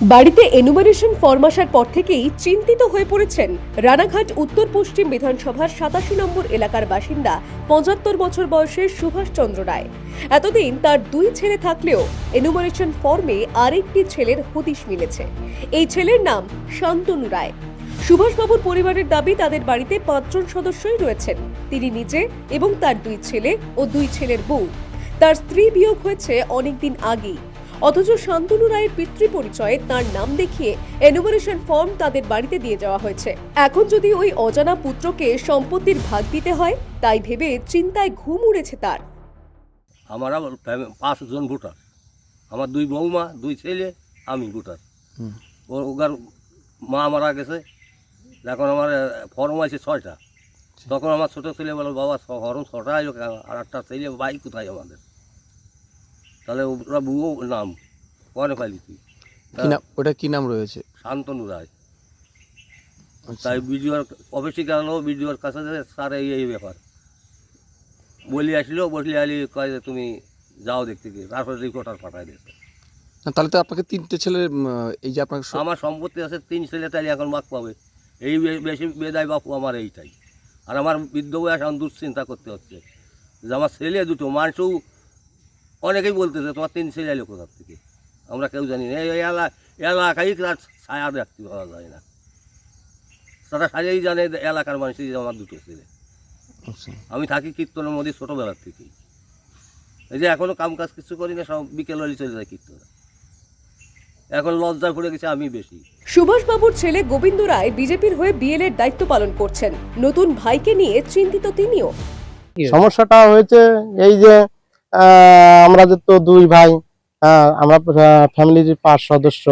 বাড়িতে enumeration form আসার পর থেকেই চিন্তিত হয়ে পড়েছেন রানাঘাট উত্তর পশ্চিম বিধানসভার সাতাশি নম্বর এলাকার বাসিন্দা পঁচাত্তর বছর বয়সের সুভাষচন্দ্র রায়। এতদিন তার দুই ছেলে থাকলেও এনুমারেশন ফর্মে আরেকটি ছেলের হদিশ মিলেছে। এই ছেলের নাম শান্তনু রায়। সুভাষবাবুর পরিবারের দাবি, তাদের বাড়িতে পাঁচজন সদস্যই রয়েছেন। তিনি নিজে এবং তার দুই ছেলে ও দুই ছেলের বউ। তার স্ত্রী বিয়োগ হয়েছে অনেকদিন আগেই। অথচ শান্তনু রায়ের পিতৃ পরিচয়ে তার নাম দেখিয়ে এনুমারেশন ফর্ম তাদের বাড়িতে দিয়ে যাওয়া হয়েছে। এখন যদি ওই অজানা পুত্রকে সম্পত্তির ভাগ দিতে হয় তাই ভেবে চিন্তায় ঘুম উড়েছে তার। আমার পাঁচজন ভোটার। আমার দুই বৌমা দুই ছেলে আমি ভোটার। ও- ওগার মা মারা গেছে এখন আমার ফর্ম আছে ছয়টা। তখন আমার ছোটো ছেলে বলো বাবা ফর্ম ছটা আর একটা ছেলে ভাই কোথায় আমাদের? তাহলে ওরা বুয়ো নাম। পাইলি কি নাম? ওটা কি নাম রয়েছে? শান্তনু রায়। আচ্ছা। তাই বিডিওর অফিসে গেল বিডিওর কাছে স্যার এই এই ব্যাপার। বলি আসলো বসলি আলি কয় যে তুমি যাও দেখতে গিয়ে তারপরে রিপোর্টার পাঠাই দিয়েছে না, তাহলে তো আপনাকে তিনটে ছেলে এই যে আপনার আমার সম্পত্তি আছে তিন ছেলে তাইলে এখন বাক পাবে। এই বেশি বেদায় বাপু আমার এইটাই। আর আমার বৃদ্ধ বয়স এখন দুশ্চিন্তা করতে হচ্ছে। যে আমার ছেলে দুটো মানুষও অনেকেই বলতেছে তোমার তিন ছেলে এলো কোথার থেকে? আমরা কেউ জানি না। এই এলাকায় তার ছায়া দেখতে পাওয়া যায় না। তারা সাজাই জানে এলাকার মানুষই যে আমার দুটো ছেলে। আচ্ছা। আমি থাকি কীর্তনের মধ্যে ছোটোবেলার থেকেই। এই যে এখনও কাম কাজ কিছু করি না সব বিকেল হলে চলে যায় কীর্তনে। এখন লজ্জা পড়ে গেছে আমি বেশি। সুভাষবাবুর ছেলে গোবিন্দ রায় বিজেপির হয়ে বিএলএর দায়িত্ব পালন করছেন। নতুন ভাইকে নিয়ে চিন্তিত তিনিও। সমস্যাটা হয়েছে এই যে আমরা তো দুই ভাই হ্যাঁ, আমরা ফ্যামিলির পাঁচ সদস্য।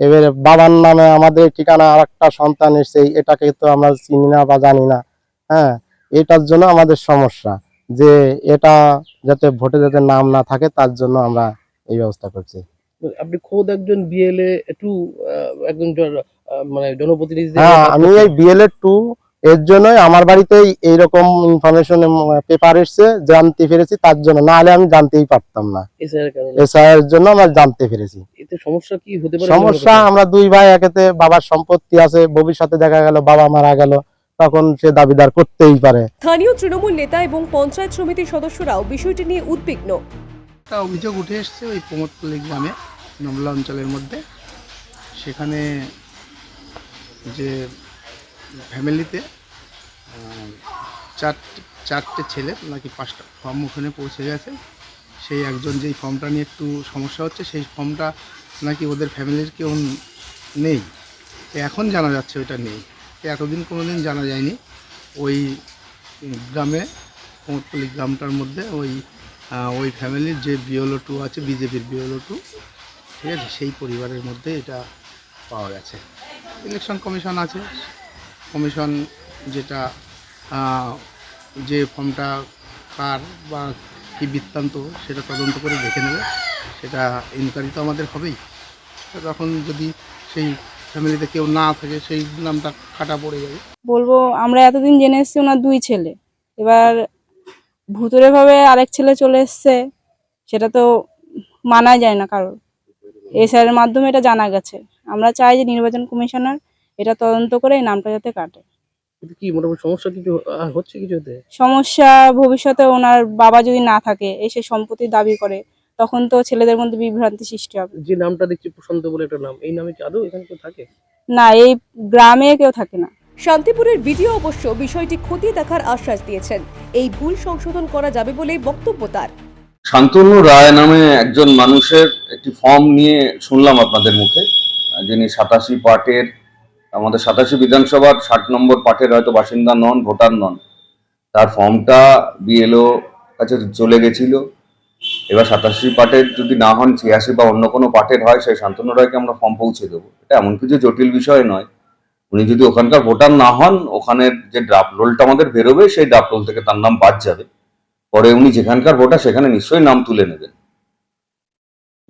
এবারে বাবার নামে আমাদের ঠিকানা আর একটা সন্তান এসে এটাকে তো আমরা চিনি না বা জানি না। হ্যাঁ এটার জন্য আমাদের সমস্যা যে এটা যাতে ভোটে যাতে নাম না থাকে তার জন্য আমরা এই ব্যবস্থা করছি। আপনি খোদ একজন বিএলএ আহ, একজন জন- মানে জনপ্রতিনিধি হ্যাঁ আমি এই বিএলএ টু এর জন্যই আমার বাড়িতেই এইরকম ইনফরমেশন পেপার এসছে জানতে পেরেছি তার জন্য। না হলে আমি জানতেই পারতাম না। এসআইয়ের কারণে। জন্য আমরা জানতে পেরেছি। সমস্যা কি হতে পারে? সমস্যা আমরা দুই ভাই একেতে বাবার সম্পত্তি আছে ভবিষ্যতে দেখা গেল বাবা মারা গেল তখন সে দাবিদার করতেই পারে। স্থানীয় তৃণমূল নেতা এবং পঞ্চায়েত সমিতির সদস্যরাও বিষয়টি নিয়ে উদ্বিগ্ন। একটা অভিযোগ উঠে এসছে ওই প্রমোদপল্লী গ্রামে নমলা অঞ্চলের মধ্যে। সেখানে যে ফ্যামিলিতে চারটে চারটে ছেলে, নাকি পাঁচটা ফর্ম ওখানে পৌঁছে গেছে। সেই একজন যেই ফর্মটা নিয়ে একটু সমস্যা হচ্ছে, সেই ফর্মটা নাকি ওদের ফ্যামিলির কেউ নেই। এখন জানা যাচ্ছে ওইটা নেই। এতদিন কোনো দিন জানা যায়নি। ওই গ্রামে প্রমোদপল্লী গ্রামটার মধ্যে ওই ওই ফ্যামিলির যে বিওলো টু আছে, বিজেপির বিওলো টু ঠিক আছে? সেই পরিবারের মধ্যে এটা পাওয়া গেছে। ইলেকশন কমিশন আছে। কমিশন যেটা যে ফর্মটা কার বা কী বৃত্তান্ত সেটা তদন্ত করে দেখে নেবে। সেটা ইনকোয়ারি তো আমাদের হবেই। তখন যদি সেই ফ্যামিলিতে কেউ না থাকে, সেই নামটা কাটা পড়ে যাবে। বলব, আমরা এতদিন জেনে এসেছি ওনার দুই ছেলে। এবার ভুতুরে ভাবে আরেক ছেলে চলে এসছে, সেটা তো মানা যায় না কারোর। এসআইয়ের মাধ্যমে এটা জানা গেছে। আমরা চাই যে নির্বাচন কমিশনার এটা তদন্ত করে এই নামটা যাতে কাটে। কি মোটামুটি সমস্যা কিছু হচ্ছে কিছু হতে সমস্যা ভবিষ্যতে ওনার বাবা যদি না থাকে এসে সম্পত্তি দাবি করে তখন তো ছেলেদের মধ্যে বিভ্রান্তি সৃষ্টি হবে। যে নামটা দেখছি প্রশান্ত বলে একটা নাম এই নামে কি আদৌ এখানে কেউ থাকে? না এই গ্রামে কেউ থাকে না। শান্তিপুরের ভিডিও অবশ্য বিষয়টি খতিয়ে দেখার আশ্বাস দিয়েছেন। এই ভুল সংশোধন করা যাবে বলেই বক্তব্য তার। শান্তনু রায় নামে একজন মানুষের একটি ফর্ম নিয়ে শুনলাম আপনাদের মুখে যিনি সাতাশি পার্টের আমাদের সাতাশি বিধানসভার ষাট নম্বর পার্টের হয়তো বাসিন্দা নন, ভোটার নন। তার ফর্মটা বিএলও কাছে চলে গেছিল। এবার সাতাশি পার্টের যদি না হন, ছিয়াশি বা অন্য কোনো পার্টের হয়, সেই শান্তনু রায়কে আমরা ফর্ম পৌঁছে দেবো। এটা এমন কিছু জটিল বিষয় নয়। উনি যদি ওখানকার ভোটার না হন, ওখানের যে ড্রাফট রোলটা আমাদের বেরোবে, সেই ড্রাফট রোল থেকে তার নাম বাদ যাবে। পরে উনি যেখানকার ভোটার, সেখানে নিশ্চয়ই নাম তুলে নেবেন।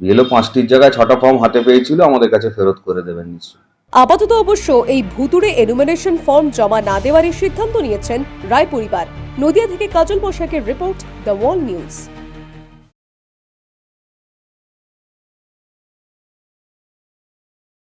বিএলও পাঁচটির জায়গায় ছটা ফর্ম হাতে পেয়েছিল, আমাদের কাছে ফেরত করে দেবেন নিশ্চয়ই। আপাতত অবশ্য এই ভুতুড়ে এনুমিনেশন ফর্ম জমা না দেওয়ারই সিদ্ধান্ত নিয়েছেন রায় পরিবার নদিয়া থেকে কাজল বসাকের রিপোর্ট দ্য ওয়াল নিউজ